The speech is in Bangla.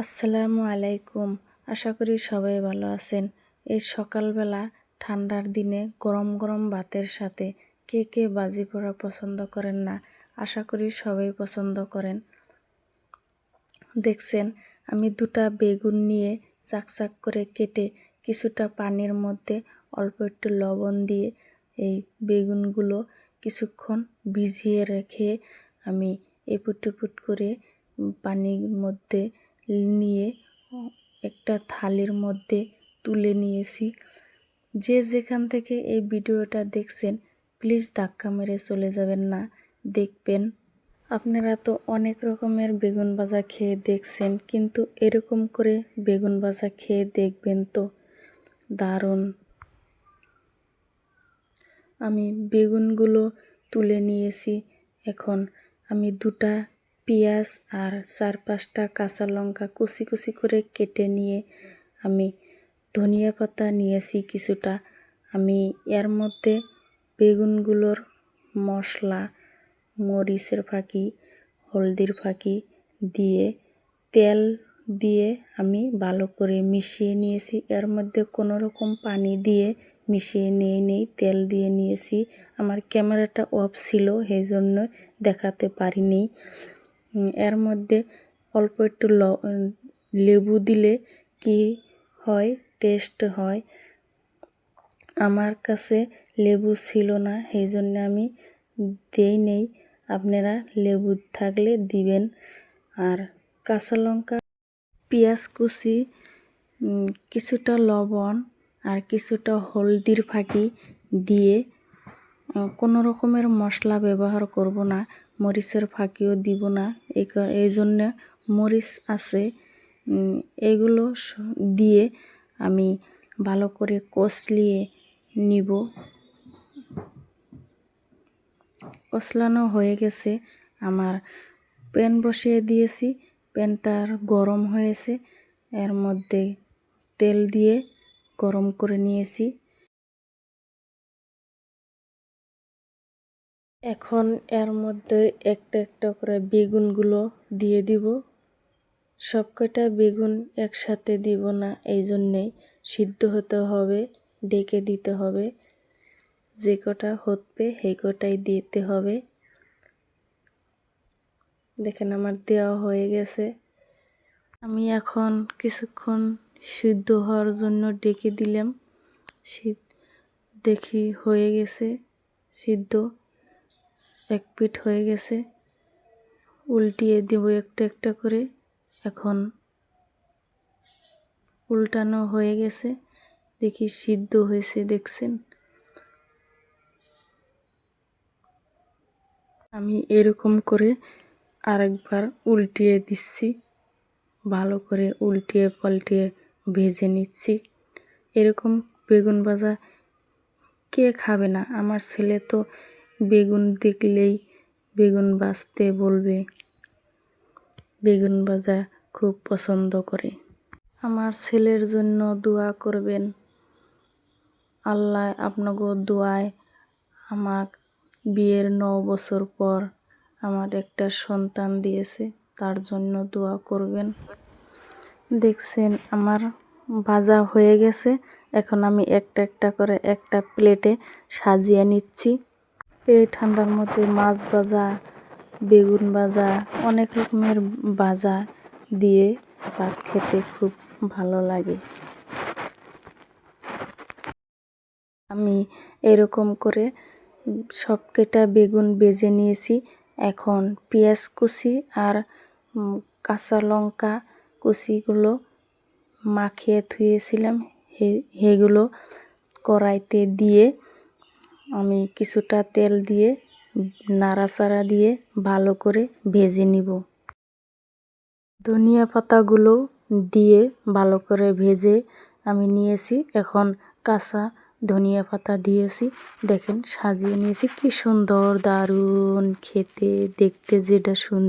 আসসালামু আলাইকুম। আশা করি সবাই ভালো আছেন। এই সকালবেলা ঠান্ডার দিনে গরম গরম ভাতের সাথে কে কে বাজি পোড়া পছন্দ করেন না, আশা করি সবাই পছন্দ করেন। দেখছেন, আমি দুটা বেগুন নিয়ে চাকচাক করে কেটে কিছুটা পানির মধ্যে অল্প একটু লবণ দিয়ে এই বেগুনগুলো কিছুক্ষণ ভিজিয়ে রেখে আমি এপুট টুপুট করে পানির মধ্যে নিয়ে একটা থালির মধ্যে তুলে নিয়েছি। যে যেখান থেকে এই ভিডিওটা দেখছেন প্লিজ ধাক্কা মেরে চলে যাবেন না, দেখবেন। আপনারা তো অনেক রকমের বেগুন ভাজা খেয়ে দেখছেন, কিন্তু এরকম করে বেগুন ভাজা খেয়ে দেখবেন তো? দারুণ। আমি বেগুনগুলো তুলে নিয়েছি, এখন আমি দুটা পেঁয়াজ আর চার পাঁচটা কাঁচা লঙ্কা কুচি কুচি করে কেটে নিয়ে আমি ধনিয়া পাতা নিয়েছি কিছুটা। আমি এর মধ্যে বেগুনগুলোর মশলা, মরিচের ফাঁকি, হলদির ফাঁকি দিয়ে তেল দিয়ে আমি ভালো করে মিশিয়ে নিয়েছি। এর মধ্যে কোনো রকম পানি দিয়ে মিশিয়ে নিয়ে নেই তেল দিয়ে নিয়েছি। আমার ক্যামেরাটা অফ ছিল সেই জন্য দেখাতে পারিনি। এর মধ্যে অল্প একটু লেবু দিলে কি হয়? টেস্ট হয়। আমার কাছে লেবু ছিল না, সেই জন্য আমি দেই নেই। আপনারা লেবু থাকলে দিবেন। আর কাঁচা লঙ্কা, পেঁয়াজ কুচি কিছুটা লবণ আর কিছুটা হলদির ফাঁকি দিয়ে কোনো রকমের মশলা ব্যবহার করব না, মরিচের ফাঁকিও দিব না, এই জন্যে মরিচ আছে এগুলো দিয়ে আমি ভালো করে কষলিয়ে নিব। কষলানো হয়ে গেছে, আমার প্যান বসিয়ে দিয়েছি প্যানটার গরম হয়েছে, এর মধ্যে তেল দিয়ে গরম করে নিয়েছি। এখন এর মধ্যে একটা একটা করে বেগুনগুলো দিয়ে দিব। সব কটা বেগুন একসাথে দিব না, এই জন্যেই সিদ্ধ হতে হবে, ডেকে দিতে হবে। যে কটা হতবে সেই কটাই দিতে হবে। দেখেন আমার দেওয়া হয়ে গেছে। আমি এখন কিছুক্ষণ সিদ্ধ হওয়ার জন্য ডেকে দিলাম। দেখি হয়ে গেছে সিদ্ধ। এক পিঠ হয়ে গেছে। উল্টিয়ে দেব একটা একটা করে। এখন উল্টানো হয়ে গেছে। দেখি সিদ্ধ হয়েছে, দেখছেন? আমি এরকম করে আরেকবার উল্টিয়ে দিচ্ছি। ভালো করে উল্টিয়ে পাল্টিয়ে ভেজে নিচ্ছি। এরকম বেগুন ভাজা কে খাবে না? আমার ছেলে তো বেগুন দেখলেই বেগুন বাজতে বলবে। বেগুন ভাজা খুব পছন্দ করে। আমার ছেলের জন্য দোয়া করবেন। আল্লাহ আপনাকে দোয়ায় আমাক বিয়ের ন বছর পর আমার একটা সন্তান দিয়েছে, তার জন্য দোয়া করবেন। দেখছেন আমার ভাজা হয়ে গেছে, এখন আমি একটা একটা করে একটা প্লেটে সাজিয়ে নিচ্ছি। এই ঠান্ডার মধ্যে মাছ ভাজা, বেগুন ভাজা, অনেক রকমের ভাজা দিয়ে ভাত খেতে খুব ভালো লাগে। আমি এরকম করে সব কেটা বেগুন বেজে নিয়েছি। এখন পেঁয়াজ কুচি আর কাঁচা লঙ্কা কুচিগুলো মাখিয়ে ধুয়েছিলাম। সেগুলো কড়াইতে দিয়ে আমি কিছুটা তেল দিয়ে নাড়াচাড়া দিয়ে ভালো করে ভেজে নিব। ধনিয়া পাতাগুলো দিয়ে ভালো করে ভেজে আমি নিয়েছি। এখন কাঁচা ধনিয়া পাতা দিয়েছি। দেখেন, সাজিয়ে নিয়েছি। কি সুন্দর, দারুণ খেতে, দেখতে যেটা সুন্দর।